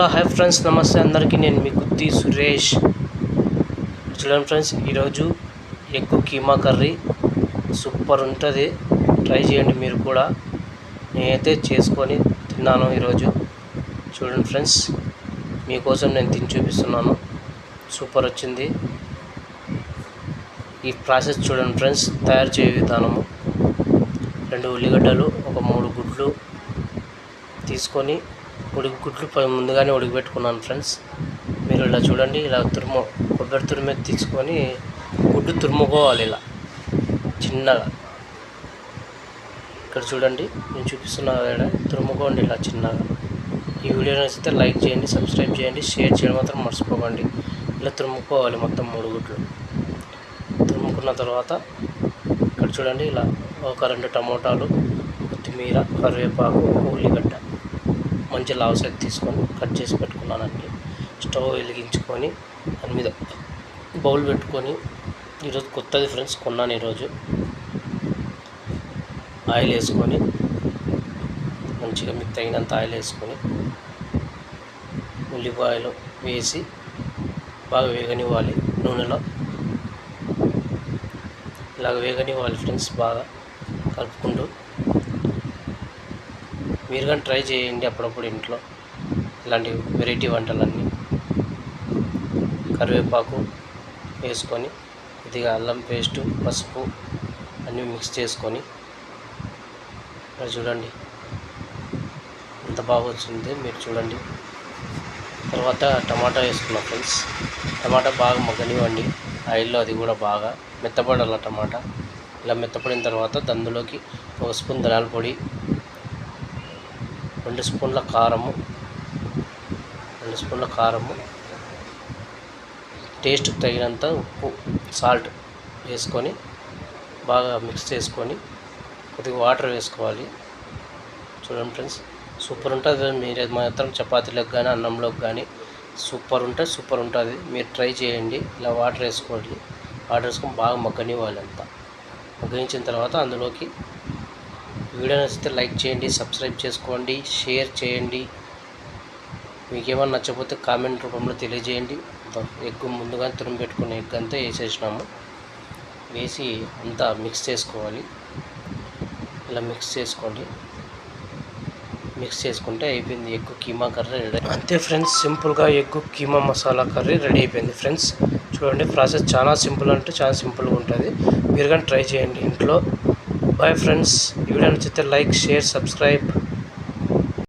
Hello hi friends నమస్తే అందరికీ. నేను మీ గుత్తి సురేష్. చూడండి ఫ్రెండ్స్ ఈరోజు ఎగ్ కీమా కర్రీ సూపర్ ఉంటుంది. ట్రై చేయండి మీరు కూడా. నేనైతే చేసుకొని తిన్నాను ఈరోజు. చూడండి ఫ్రెండ్స్ మీకోసం నేను తిని చూపిస్తున్నాను. సూపర్ వచ్చింది. ఈ ప్రాసెస్ చూడండి ఫ్రెండ్స్ తయారు చేయ విధానము. రెండు ఉల్లిగడ్డలు ఒక మూడు గుడ్లు తీసుకొని ఉడికి గుడ్లు ముందుగానే ఉడికిపెట్టుకున్నాను ఫ్రెండ్స్. మీరు ఇలా చూడండి ఇలా తురుము కొబ్బరి తురుము తీసుకొని గుడ్డు తురుముకోవాలి ఇలా చిన్నగా. ఇక్కడ చూడండి నేను చూపిస్తున్నా కదా తురుముకోండి ఇలా చిన్నగా. ఈ వీడియో నచ్చితే లైక్ చేయండి సబ్స్క్రైబ్ చేయండి షేర్ చేయడం మాత్రం మర్చిపోకండి. ఇలా తురుముకోవాలి మొత్తం మూడు గుడ్లు. తురుముకున్న తర్వాత ఇక్కడ చూడండి ఇలా ఒక రెండు టమోటాలు కొత్తిమీర కరివేపాకు ఉల్లిగడ్డ. మంచి లావు సైజ్ తీసుకొని కట్ చేసి పెట్టుకున్నానండి. స్టవ్ వెలిగించుకొని దాని మీద బౌల్ పెట్టుకొని ఈరోజు కొత్తది ఫ్రెండ్స్ కొన్నాను ఈరోజు. ఆయిల్ వేసుకొని మంచిగా మీకు తగినంత ఆయిల్ వేసుకొని ఉల్లిపాయలు వేసి బాగా వేగనివ్వాలి నూనెలో. ఇలాగ వేగనివ్వాలి ఫ్రెండ్స్ బాగా కలుపుకుంటూ. మీరు కానీ ట్రై చేయండి అప్పుడప్పుడు ఇంట్లో. ఇలాంటి వెరైటీ వంటలన్నీ. కరివేపాకు వేసుకొని కొద్దిగా అల్లం పేస్టు పసుపు అన్నీ మిక్స్ చేసుకొని. చూడండి. ఎంత బాగా వచ్చింది మీరు చూడండి. తర్వాత టమాటా వేసుకున్నాం ఫ్రెండ్స్. టమాటా బాగా మగ్గనివ్వండి. ఆయిల్లో అది కూడా బాగా మెత్తపడాల టమాటా. ఇలా మెత్తపడిన తర్వాత దందులోకి ఒక స్పూన్ ధనాల పొడి రెండు స్పూన్ల కారము. రెండు స్పూన్ల కారము. టేస్ట్కి తగినంత ఉప్పు సాల్ట్ వేసుకొని బాగా మిక్స్ చేసుకొని కొద్దిగా వాటర్ వేసుకోవాలి. చూడండి ఫ్రెండ్స్ సూపర్ ఉంటుంది. మీరు మాత్రం చపాతీలకు కానీ అన్నంలోకి కానీ సూపర్ ఉంటుంది సూపర్ ఉంటుంది. మీరు ట్రై చేయండి. ఇలా వాటర్ వేసుకోండి. వాటర్ వేసుకొని బాగా మగ్గనివ్వాలి అంతా. మగ్గనించిన తర్వాత అందులోకి వీడియో నచ్చితే లైక్ చేయండి సబ్స్క్రైబ్ చేసుకోండి షేర్ చేయండి. మీకేమన్నా నచ్చకపోతే కామెంట్ రూపంలో తెలియజేయండి. ఎగ్గు ముందుగా తురుము పెట్టుకున్న ఎగ్ అంతా వేసేసినాము. వేసి అంతా మిక్స్ చేసుకోవాలి. ఇలా మిక్స్ చేసుకోండి. మిక్స్ చేసుకుంటే అయిపోయింది ఎగ్ కీమా కర్రీ రెడీ. అంతే ఫ్రెండ్స్ సింపుల్గా egg keema masala curry ready అయిపోయింది ఫ్రెండ్స్. చూడండి ప్రాసెస్ చాలా సింపుల్ అంటే చాలా సింపుల్గా ఉంటుంది. మీరు కానీ ట్రై చేయండి ఇంట్లో. బాయ్ ఫ్రెండ్స్ ఈ వీడియో నచ్చితే లైక్ షేర్ సబ్స్క్రైబ్